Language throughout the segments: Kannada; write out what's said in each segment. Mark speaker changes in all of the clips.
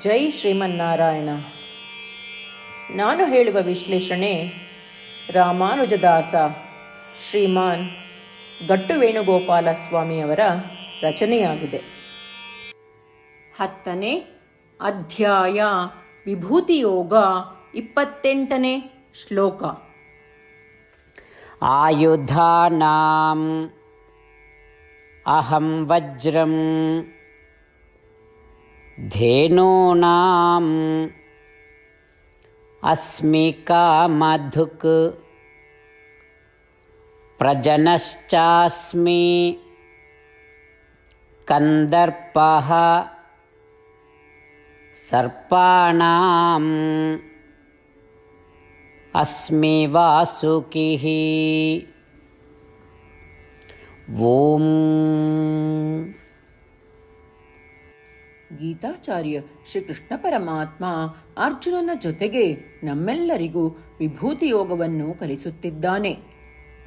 Speaker 1: ಜೈ ಶ್ರೀಮನ್ನಾರಾಯಣ. ನಾನು ಹೇಳುವ ವಿಶ್ಲೇಷಣೆ ರಾಮಾನುಜದಾಸ ಶ್ರೀಮಾನ್ ಗಟ್ಟು ವೇಣುಗೋಪಾಲ ಸ್ವಾಮಿಯವರ ರಚನೆಯಾಗಿದೆ. ಹತ್ತನೇ ಅಧ್ಯಾಯ ವಿಭೂತಿಯೋಗ ಇಪ್ಪತ್ತೆಂಟನೇ ಶ್ಲೋಕ.
Speaker 2: ಆಯುಧಾನಾಂ ಅಹಂ ವಜ್ರಂ धेनूनाम् अस्मि कामधुक् प्रजनश्चास्मि कन्दर्पः सर्पाणाम् अस्मि वासुकिः ॐ
Speaker 1: ಗೀತಾಚಾರ್ಯ ಶ್ರೀಕೃಷ್ಣ ಪರಮಾತ್ಮ ಅರ್ಜುನನ ಜೊತೆಗೆ ನಮ್ಮೆಲ್ಲರಿಗೂ ವಿಭೂತಿ ಯೋಗವನ್ನು ಕಲಿಸುತ್ತಿದ್ದಾನೆ.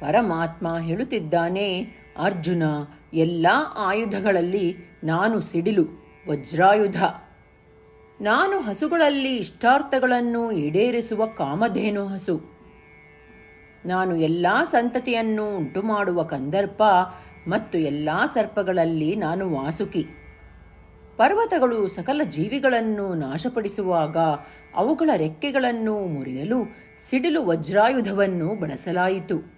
Speaker 1: ಪರಮಾತ್ಮ ಹೇಳುತ್ತಿದ್ದಾನೆ, ಅರ್ಜುನ, ಎಲ್ಲ ಆಯುಧಗಳಲ್ಲಿ ನಾನು ಸಿಡಿಲು, ವಜ್ರಾಯುಧ. ನಾನು ಹಸುಗಳಲ್ಲಿ ಇಷ್ಟಾರ್ಥಗಳನ್ನು ಈಡೇರಿಸುವ ಕಾಮಧೇನು ಹಸು. ನಾನು ಎಲ್ಲ ಸಂತತಿಯನ್ನು ಉಂಟುಮಾಡುವ ಕಂದರ್ಪ ಮತ್ತು ಎಲ್ಲ ಸರ್ಪಗಳಲ್ಲಿ ನಾನು ವಾಸುಕಿ. ಪರ್ವತಗಳು ಸಕಲ ಜೀವಿಗಳನ್ನು ನಾಶಪಡಿಸುವಾಗ ಅವುಗಳ ರೆಕ್ಕೆಗಳನ್ನು ಮುರಿಯಲು ಸಿಡಿಲು ವಜ್ರಾಯುಧವನ್ನು ಬಳಸಲಾಯಿತು.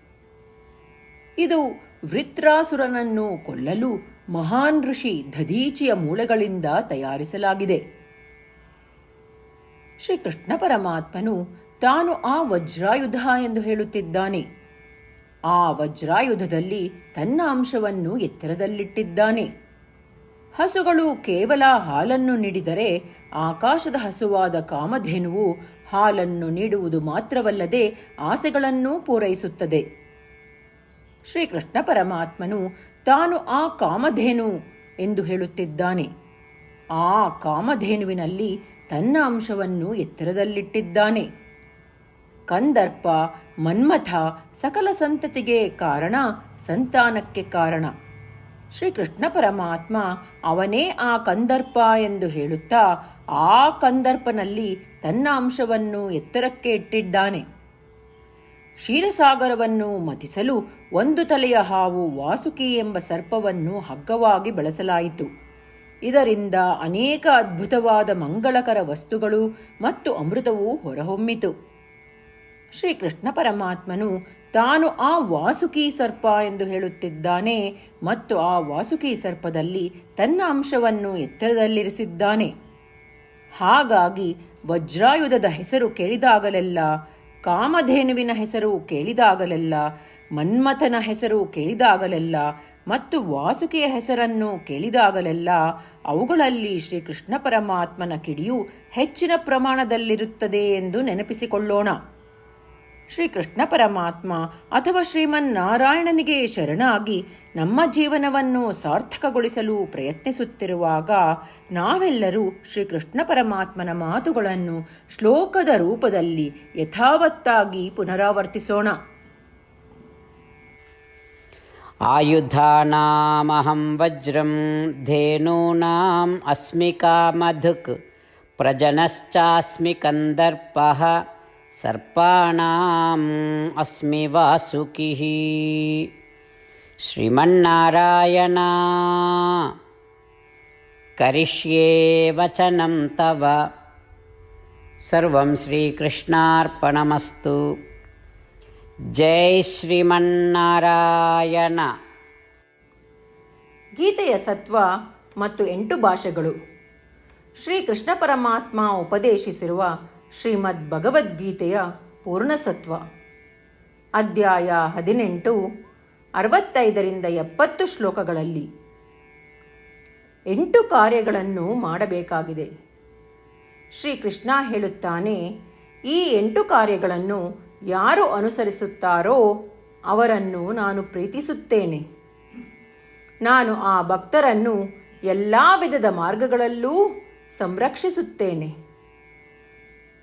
Speaker 1: ಇದು ವೃತ್ರಾಸುರನನ್ನು ಕೊಲ್ಲಲು ಮಹಾನ್ ಋಷಿ ದಧೀಚಿಯ ಮೂಳೆಗಳಿಂದ ತಯಾರಿಸಲಾಗಿದೆ. ಶ್ರೀಕೃಷ್ಣ ಪರಮಾತ್ಮನು ತಾನು ಆ ವಜ್ರಾಯುಧ ಎಂದು ಹೇಳುತ್ತಿದ್ದಾನೆ. ಆ ವಜ್ರಾಯುಧದಲ್ಲಿ ತನ್ನ ಅಂಶವನ್ನು ಎತ್ತರದಲ್ಲಿಟ್ಟಿದ್ದಾನೆ. ಹಸುಗಳು ಕೇವಲ ಹಾಲನ್ನು ನೀಡಿದರೆ ಆಕಾಶದ ಹಸುವಾದ ಕಾಮಧೇನುವು ಹಾಲನ್ನು ನೀಡುವುದು ಮಾತ್ರವಲ್ಲದೆ ಆಸೆಗಳನ್ನೂ ಪೂರೈಸುತ್ತದೆ. ಶ್ರೀಕೃಷ್ಣ ಪರಮಾತ್ಮನು ತಾನು ಆ ಕಾಮಧೇನು ಎಂದು ಹೇಳುತ್ತಿದ್ದಾನೆ. ಆ ಕಾಮಧೇನುವಿನಲ್ಲಿ ತನ್ನ ಅಂಶವನ್ನು ಎತ್ತರದಲ್ಲಿಟ್ಟಿದ್ದಾನೆ. ಕಂದರ್ಪ, ಮನ್ಮಥ ಸಕಲ ಸಂತತಿಗೆ ಕಾರಣ, ಸಂತಾನಕ್ಕೆ ಕಾರಣ. ಶ್ರೀಕೃಷ್ಣ ಪರಮಾತ್ಮ ಅವನೇ ಆ ಕಂದರ್ಪ ಎಂದು ಹೇಳುತ್ತಾ ಆ ಕಂದರ್ಪನಲ್ಲಿ ತನ್ನ ಅಂಶವನ್ನು ಎತ್ತರಕ್ಕೆ ಇಟ್ಟಿದ್ದಾನೆ. ಕ್ಷೀರಸಾಗರವನ್ನು ಮತಿಸಲು ಒಂದು ತಲೆಯ ಹಾವು ವಾಸುಕಿ ಎಂಬ ಸರ್ಪವನ್ನು ಹಗ್ಗವಾಗಿ ಬಳಸಲಾಯಿತು. ಇದರಿಂದ ಅನೇಕ ಅದ್ಭುತವಾದ ಮಂಗಳಕರ ವಸ್ತುಗಳು ಮತ್ತು ಅಮೃತವೂ ಹೊರಹೊಮ್ಮಿತು. ಶ್ರೀಕೃಷ್ಣ ಪರಮಾತ್ಮನು ತಾನು ಆ ವಾಸುಕಿ ಸರ್ಪ ಎಂದು ಹೇಳುತ್ತಿದ್ದಾನೆ ಮತ್ತು ಆ ವಾಸುಕಿ ಸರ್ಪದಲ್ಲಿ ತನ್ನ ಅಂಶವನ್ನು ಎತ್ತರದಲ್ಲಿರಿಸಿದ್ದಾನೆ. ಹಾಗಾಗಿ ವಜ್ರಾಯುಧದ ಹೆಸರು ಕೇಳಿದಾಗಲೆಲ್ಲ, ಕಾಮಧೇನುವಿನ ಹೆಸರು ಕೇಳಿದಾಗಲೆಲ್ಲ, ಮನ್ಮಥನ ಹೆಸರು ಕೇಳಿದಾಗಲೆಲ್ಲ ಮತ್ತು ವಾಸುಕಿಯ ಹೆಸರನ್ನು ಕೇಳಿದಾಗಲೆಲ್ಲ ಅವುಗಳಲ್ಲಿ ಶ್ರೀಕೃಷ್ಣ ಪರಮಾತ್ಮನ ಕಿಡಿಯು ಹೆಚ್ಚಿನ ಪ್ರಮಾಣದಲ್ಲಿರುತ್ತದೆ ಎಂದು ನೆನಪಿಸಿಕೊಳ್ಳೋಣ. ಶ್ರೀಕೃಷ್ಣ ಪರಮಾತ್ಮ ಅಥವಾ ಶ್ರೀಮನ್ನಾರಾಯಣನಿಗೆ ಶರಣಾಗಿ ನಮ್ಮ ಜೀವನವನ್ನು ಸಾರ್ಥಕಗೊಳಿಸಲು ಪ್ರಯತ್ನಿಸುತ್ತಿರುವಾಗ ನಾವೆಲ್ಲರೂ ಶ್ರೀಕೃಷ್ಣ ಪರಮಾತ್ಮನ ಮಾತುಗಳನ್ನು ಶ್ಲೋಕದ ರೂಪದಲ್ಲಿ ಯಥಾವತ್ತಾಗಿ ಪುನರಾವರ್ತಿಸೋಣ.
Speaker 2: ಆಯುಧಾನಾಮಹಂ ವಜ್ರಂ ಧೇನೂನಾಂ ಅಸ್ಮಿಕಾ ಮಧುಕ್ ಪ್ರಜನಶ್ಚಾಸ್ಮಿ ಕಂದರ್ಪಃ सर्पाणाम् अस्मि वासुकिः श्रीमन्नारायण करिष्ये वचनं तव सर्वं श्रीकृष्णार्पणमस्तु ಜೈ ಶ್ರೀಮನ್ನಾರಾಯಣ
Speaker 1: ಗೀತೆಯ ಸತ್ವ ಮತ್ತು ಎಂಟು ಭಾಷೆಗಳು ಶ್ರೀಕೃಷ್ಣ ಪರಮಾತ್ಮ ಉಪದೇಶಿಸಿರುವ ಶ್ರೀಮದ್ ಭಗವದ್ಗೀತೆಯ ಪೂರ್ಣಸತ್ವ. ಅಧ್ಯಾಯ ಹದಿನೆಂಟು, ಅರವತ್ತೈದರಿಂದ ಎಪ್ಪತ್ತು ಶ್ಲೋಕಗಳಲ್ಲಿ ಎಂಟು ಕಾರ್ಯಗಳನ್ನು ಮಾಡಬೇಕಾಗಿದೆ. ಶ್ರೀಕೃಷ್ಣ ಹೇಳುತ್ತಾನೆ, ಈ ಎಂಟು ಕಾರ್ಯಗಳನ್ನು ಯಾರು ಅನುಸರಿಸುತ್ತಾರೋ ಅವರನ್ನು ನಾನು ಪ್ರೀತಿಸುತ್ತೇನೆ. ನಾನು ಆ ಭಕ್ತರನ್ನು ಎಲ್ಲ ವಿಧದ ಮಾರ್ಗಗಳಲ್ಲೂ ಸಂರಕ್ಷಿಸುತ್ತೇನೆ.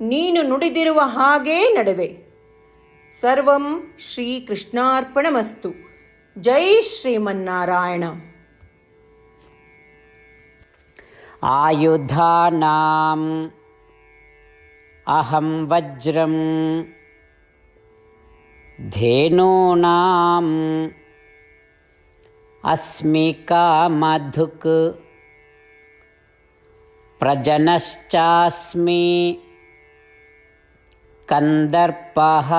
Speaker 1: ನೀನು ನುಡಿದಿರುವ ಹಾಗೇ ನಡುವೆ ಸರ್ವಂ ಶ್ರೀಕೃಷ್ಣಾರ್ಪಣಮಸ್ತು ಜೈ ಶ್ರೀಮನ್ನಾರಾಯಣ
Speaker 2: आयुधानाम् अहं वज्रं धेनूनाम् अस्मि कामधुक् प्रजनश्चास्मि कन्दर्पः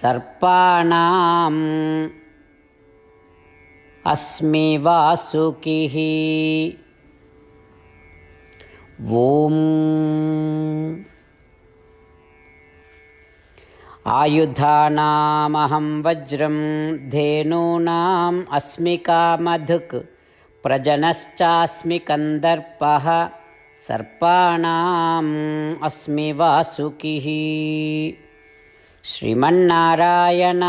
Speaker 2: सर्पाणाम् अस्मि वासुकिः ॐ आयुधानामहं वज्रं धेनूनाम् अस्मि कामधुक् प्रजनश्चास्मि कन्दर्पः सर्पाणाम् अस्मि वासुकिः। श्रीमन्नारायण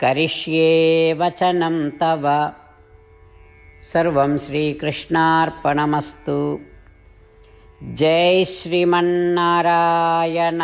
Speaker 2: करिष्ये वचनं तव। सर्वं श्रीकृष्णार्पणमस्तु। जय श्रीमन्नारायण